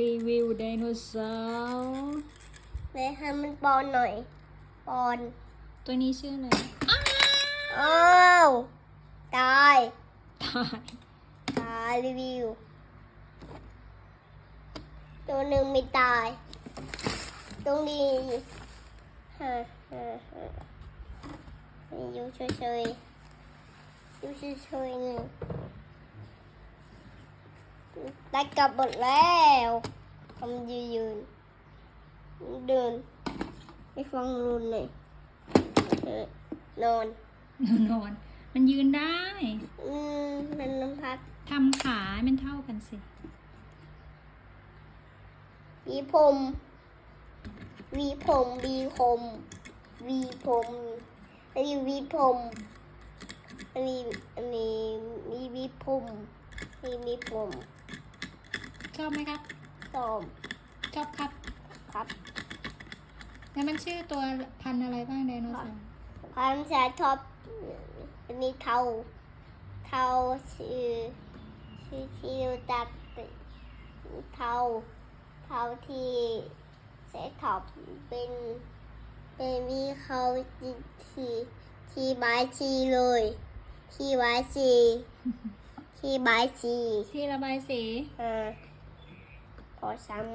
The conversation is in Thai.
รีวิวไดโนเสาร์เลยให้มันปอนหน่อย ปอน ตัวนี้ชื่ออะไรอ้าวตายตายตายรีวิว ตัวหนึ่งไม่ตาย ตรงนี้ฮะฮะฮะอยู่เฉยๆอยู่เฉยๆหนึ่ง ได้กลับหมดแล้วทำยืนยืนเดินไปฟังรุนเลยเออนอน นอน มันยืนได้ อืมมันน้ำพักทำขาให้มันเท่ากันสิวีผมวีผมวีผมวีผมอันนี้วีผมอันนี้อันนี้มีวีผมมีวีผม ชอบไหมครับสอมชอบครับ ครับแล้วมันชื่อตัวพันธุ์อะไรบ้างไดโนเสาร์ความชาชอบอันนี้เทาเทาชื่อชื่อที่รู้จักเทาเทาที่เซท็อปเป็นเป็นวีเขาที่ที่ที่บายชีเลยที่บายชีที่บายชีที่ระบายสีอ่า พอซ้ำ